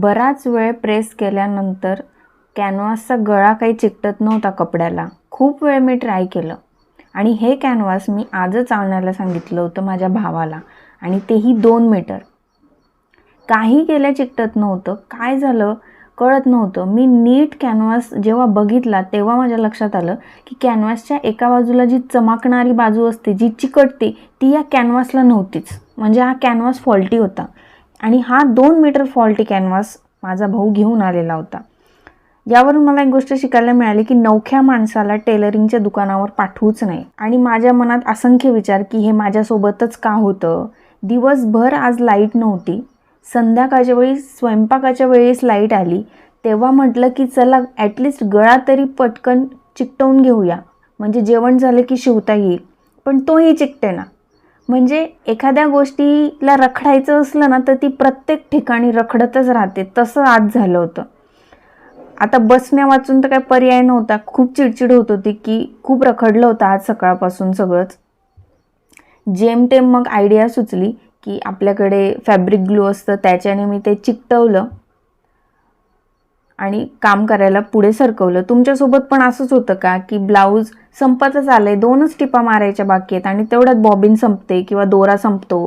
बराच वेळ प्रेस केल्यानंतर कॅनव्हासचा गळा काही चिकटत नव्हता कपड्याला. खूप वेळ मी ट्राय केलं. आणि हे कॅनव्हास मी आजच आणायला सांगितलं होतं माझ्या भावाला. आणि तेही दोन मीटर. काही केल्या चिकटत नव्हतं. काय झालं? कळत नव्हतं. मी नीट कॅनव्हास जेव्हा बघितला तेव्हा माझ्या लक्षात आलं की कॅनव्हासच्या एका बाजूला जी चमकणारी बाजू असते जी चिकटते ती या कॅनव्हासला नव्हतीच. म्हणजे हा कॅनव्हास फॉल्टी होता. आणि हा दोन मीटर फॉल्टी कॅनव्हास माझा भाऊ घेऊन आलेला होता. यावरून मला एक गोष्ट शिकायला मिळाली की नवख्या माणसाला टेलरिंगच्या दुकानावर पाठवूच नाही. आणि माझ्या मनात असंख्य विचार की हे माझ्यासोबतच का होतं? दिवसभर आज लाइट नव्हती. संध्याकाळच्या वेळी स्वयंपाकाच्या वेळेस लाइट आली. तेव्हा म्हटलं की चला ॲटलिस्ट गळा तरी पटकन चिकटवून घेऊया. म्हणजे जेवण झालं की शिवता येईल. पण तोही चिकटे ना म्हणजे एखाद्या गोष्टीला रखडायचं असलं ना तर ती प्रत्येक ठिकाणी रखडतच राहते. तसं आज झालं होतं. आता बसण्या वाचून तर काही पर्याय नव्हता. खूप चिडचिड होत होती की खूप रखडलं होतं आज सकाळपासून सगळंच. जेमतेम मग आयडिया सुचली की आपल्याकडे फॅब्रिक ग्लू असतं त्याच्याने मी ते चिकटवलं आणि काम करायला पुढे सरकवलं. तुमच्यासोबत पण असंच होतं का की ब्लाऊज संपतच आलंय. दोनच टिपा मारायच्या बाकी आहेत आणि तेवढ्यात बॉबिन संपते किंवा दोरा संपतो.